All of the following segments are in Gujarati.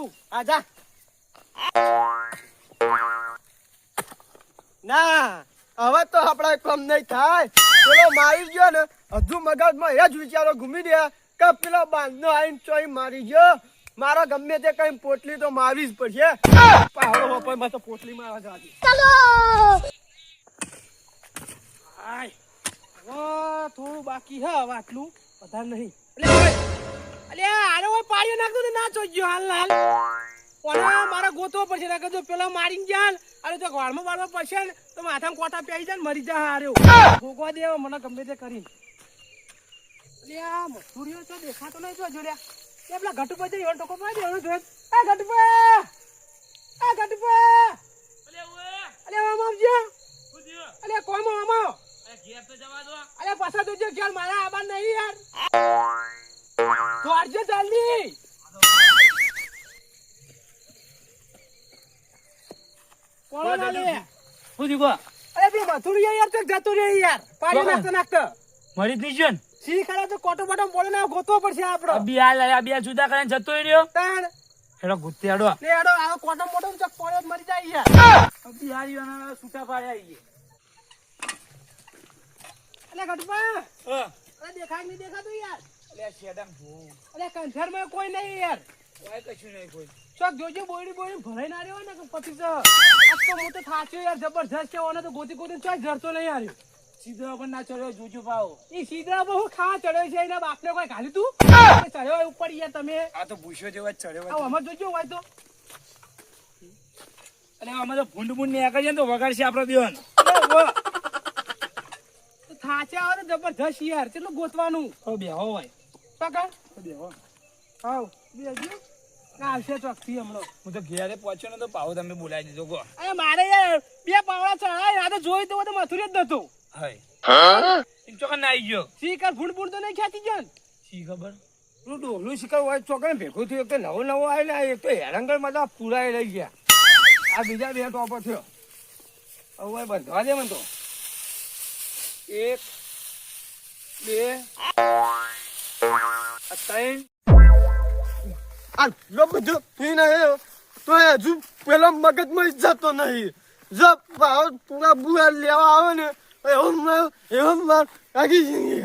છું આજા ના હવે તો આપણા કામ નહીં થાય. પેલો મારી ગયો ને હજુ મગજમાં એ જ વિચારો ઘૂમી રહ્યા કે પેલો બાંધનો આવીને ચોઈ મારી ગયો. મારા ગમે તે કઈ પોટલી તો મારવી જ પડશે. પાવડો વપોયમાં તો પોટલી મારવા જવાથી ચલો! થોડું બાકી હે આટલું વધારે નહીં. એટલે ઓય, અલે આને કોઈ પાડ્યો નાખતો તો ના ચોજ્યો હાલ હાલ. ઓના મારા ગોતો પડશે ના જો પેલા મારીને ગયા અરે તો ઘરમાં બાળવા પડશે ને તો માથામાં કોટા પહેરી જાય ને મરી જાય હાર્યો ભોગવા દે મને ગમે તે કરી અલે આ મથુરીઓ તો દેખાતો નહીં જો જોડ્યા એ પેલા ઘટુપા જઈ એવો ટોકો પાડી એનો જોઈ એ ઘટુપા એ ઘટુપા અલે આમ આવજો અલે કોમ આમ આવ અલે પાછા તો જો મારા આબાન નહીં યાર. દોડજો જલ્દી. કોણ ના લે શું અરે પેલો મથુરીઓ યાર તો જતો રહ્યો યાર. પાડી કોણ? નાખતો નાખતો. મરી જ ને? સી ખરા તો કોટો બોટો બોલે ને ગોતવો પડશે આપણો. બે આ લાયા, બે જુદા કરીને જતો રહ્યો. તાણ. હેડો ગુત્યાડો. ને એડો આ કોટો મોટો ચક પડ્યો મરી જાય યાર. બિહારીઓના છૂટા પાડ્યા ઈએ. અલે ગટપા અરે દેખાય નહીં દેખાતું યાર? જોવું. અલે કંઠરમાં કોઈ નહીં યાર કોઈ કશું નહીં કોઈ. ચોક જોજો બોયડી બોયડી ભરાઈ ના રહ્યો ને પછી તો આજ તો હું તો થાચ્યો યાર જબરજસ્ત છે ઓને તો ગોતી ગોતી ચોય જરતો નહીં હાર્યો સીધો પણ ના ચડ્યો, જોજો પાવો. ઈ સીધા બહુ ખા ચડ્યો છે એના બાપને કોઈ ગાલી તું ચડ્યો ઉપર યાર તમે આ તો ભૂસ્યો જેવો ચડ્યો. આમાં જોજો હોય તો અરે આમાં તો ભૂંડ ભૂંડ ને ને તો વગાડશે આપડે બેન. તો થાચ્યા જબરજસ્ત યાર કેટલું ગોતવાનું બેહો હોય. હવે બેહો. આવ બેજો ના આવશે ચોકથી હમણાં હું તો ઘેરે પહોંચ્યો ને તો પાવો તમે બોલાવી દીધો. અરે મારે યાર બે પાવડા ચડાય આ તો જોઈ તો બધું મથુરી જ નતો હાય. ચોકન ના આવી ગયો. શીકર ફૂડ ફૂડ તો નહીં ખ્યાતી ગયો ને શી ખબર? તું ડોહલું શિકાર હોય ચોકને ભેગું થયું એક તો નવો નવો આવેલા એક તો હેરંગરમાં પૂરાય લઈ ગયા આ બીજા બે ટોપો થયો હવે બંધવા દે મને તો એક બે આ ત્રણ આ લો બધું પી નહીં તો હજુ પેલો મગજમાં જતો નહીં. જો ભાવ પૂરા બુરા લેવા આવે ને એવો માર એવો માર આખી જિંદગી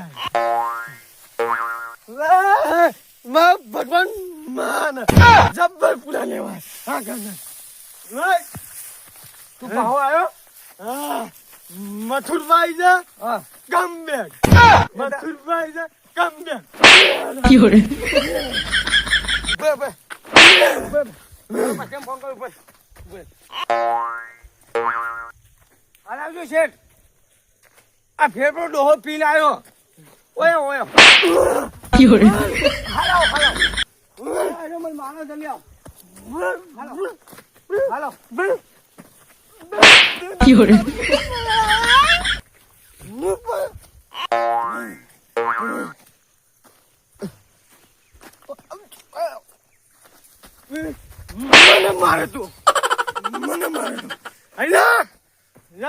માં ભગવાન માન. જબ્બર પૂરા લેવા. હા ગમે તું ભાવ આવ્યો હા. મથુરભાઈ છે? હા. કમ બેક મથુરભાઈ છે કમ બેક બે બે બે બે કેમ ફોન કર્યો બે હાલ આવજો શેઠ આ ફેરફાર ડોહો પીને આવ્યો ઓય ઓય હાલો હાલો અરે મને માનો જલ્દી આવ હાલો હાલો મને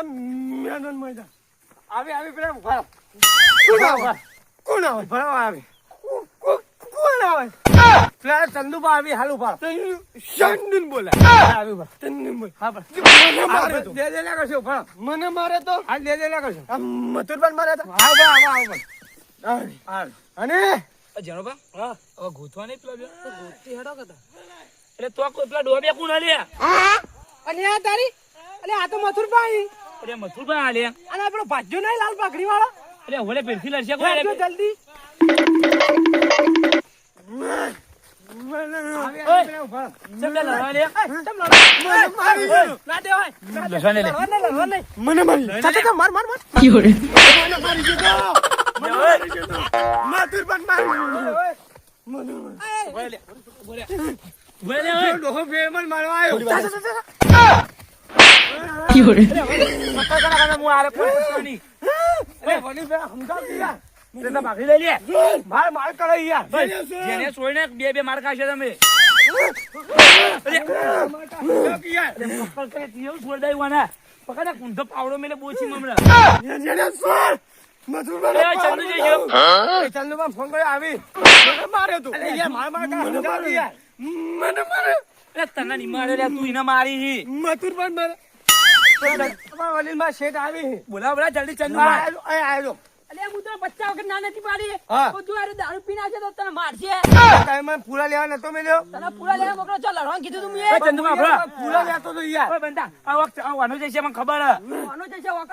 મેનન મૈદાન આવી આવી પેલા ઊભા કોણ આવે? કોણ આવે? કોણ આવે? પેલા ચંદુબા આવી હાલ ઊભા ચંદુન બોલે. આવી ઊભા ચંદુન બોલે. હા બસ મને મારે તો. દે દે લાગે છે ઊભા મને મારે તો? હા દે દે લાગે છે આ મથુરબાન મારે તો? હા બા હા હા હા અને? આ જેણોબા, હા. હવે ગોતવા નહીં પેલા? હેડો એટલે તો કોઈ પેલા ડોબે કોણ લે અને આ તારી? અલે આ તો મથુરભાઈ. અરે મથુરભાઈ હાલ્યા. અને આપણો ભાજ્યો નહીં લાલ પાઘડી વાળો અરે હોલે પેરથી લડશે કોઈ અરે જલ્દી. મને મારી માર માર માર પણ મારી મારવા આવ્યો. પકડ કરા કરા, હું આરે ફોન કરતો નહીં. અરે, વળી બે સમજાવ યાર. તે તો ભાગી લઈ લે. માર માર કરે યાર જેને છોડીને બે બે માર ખાશે તમે પકડ વાના. કુંધો પાવડો મેલે બોછી મમરા. જેને સોર ફોન કર્યો આવી માર્યો તું માર મને તને નહીં તું એને મારી હી. મથુર પણ મારે શેઠ આવી. છે. બોલા જલ્દી ચંદુ. અલ્યા હું તો બચ્ચા વગર ના નથી પાડી. તો તું હારે દારૂ પીને આવશે તો તને મારશે તમે મને પૂરા લેવા નતો મેલ્યો તને પૂરા લેવા મોકલો. ચાલ લડવાનું કીધું તું મેં. ચંદુ બાપરા. પૂરા લેતો તો યાર. ઓય બંધા આ વખત આ વાનો જશે મને ખબર હે. જશે વખત.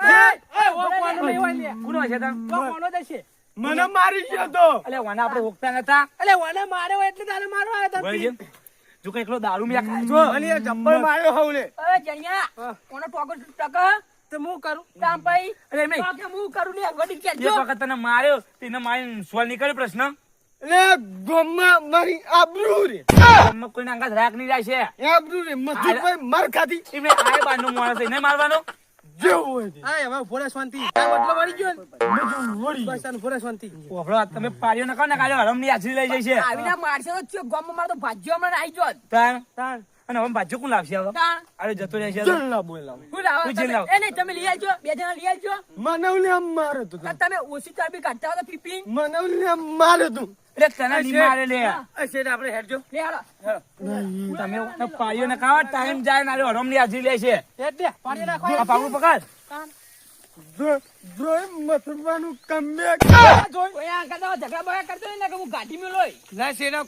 એ વો કોનો નહીં હોય લે કોનો હશે તાર? વો જશે. મને મારી ગયો તો. અલે વાના આપણે ઓળખતા નતા. અલે વાને માર્યો એટલે તારે મારવા હતા તા. જો કે એકલો દારૂ મેં ખાય છો મને યાર જબ્બર માર્યો હવલે અરે જણિયા કોનો ટોકો ટક તો હું કરું? તામ ભાઈ અરે મે કે હું કરું? ને ગોડી એક કેજો વખત તને માર્યો તેને મારી સોલ નીકળ્યો પ્રશ્ન. લે ગોમમાં મારી આબરૂ રે. ગામમાં કોઈ નાંગા રાખની જાય છે આબરૂ રે મથુરભાઈ માર ખાધી. ઇમે આય બારનો માણસ એને મારવાનો. જેવું ભોળા શાંતિ બદલો ગયો ને? શાંતિ ઓફળો તમે પાડ્યો નખાવ ને કાલે હરમની હાજરી લઈ જશે આવીને મારશે તો ચો ગામમાં મારો તો ભાજ્યો હમણાં આવી ગયો અને હવે ભાજ્યો કોણ લાવશે હવે? અરે જતો રહેશે. ચલ ના બોલાવ હું લાવો હું જેલ તમે- લાવું. એ નહીં તમે લઈ આવજો બે જણા લઈ આવજો. મને લે આમ મારે તું તમે ઓછી ચાબી કાઢતા હતા પીપી. મને લે આમ મારે તું. એટલે તને નહીં મારે લે. આ આપણે હેડજો. લે હાલો. તમે ઓને ને કાવા ટાઈમ જાય ને હરમની હાજરી લે છે. પાડી નાખો આ પાવડું પકડ.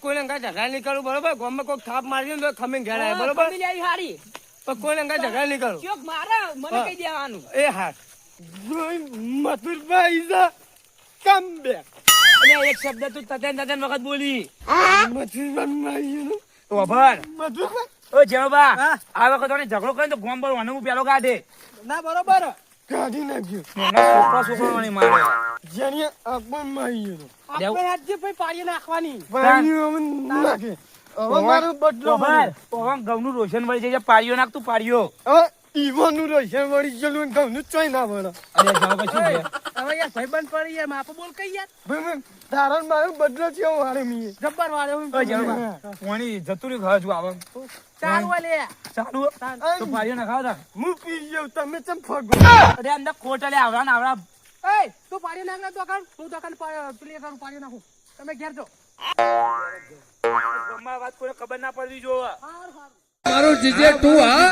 કોઈ ઝઘડા નહીં કરું બરોબર? કોઈ થાપ મારી તો બરોબર? હારી. પણ ઝઘડા નહીં કરું. મારે મને કહી દેવાનું. એ હા. જોઈ મથુરભાઈ એક શબ્દ તું તતેન વખત બોલી. મથુરભાઈ મારી તો અભર મથુરભાઈ? ઓ જેણોબા હા. આ વખત ઝઘડો કરે તો ગોમ બોલવાનું હું પેલો કાઢે ના બરોબર. કાઢી નાખ્યો. છોકરા છોકરો મારે. જેની આપણ મારી ગયો આપણે હાથથી ભાઈ પાડી નાખવાની. નાખે હવે મારો બદલો અભર પવન ઘઉંનું રોશન વળી જાય છે પાડ્યો નાખ હવે ઈવાનું રોશન વળી ગયેલું ને ઘઉંનું ચોય ના વળે. અરે હવે યાર ભાઈ બંધ પડી યાર માપે બોલ કઈ યાર? ભાઈ મારો બદલો છે મીએ. જબ્બર વાળે હું. જતું રહ્યું આવે? ચાલુ વાલે ચાલુ. તો પાડ્યો ના ખાવ હું પી જાઉં તમે ચમ ફગો? અરે અંદર ખોટલે આવડા ને આવડા. એ તું પાડી નાખ તો કાન હું તો કાન પેલી કાન પાડી નાખું. તમે ઘેર જો. વાત કોઈ ખબર ના પડવી જો હાર હાર. મારું જીજે તું હા?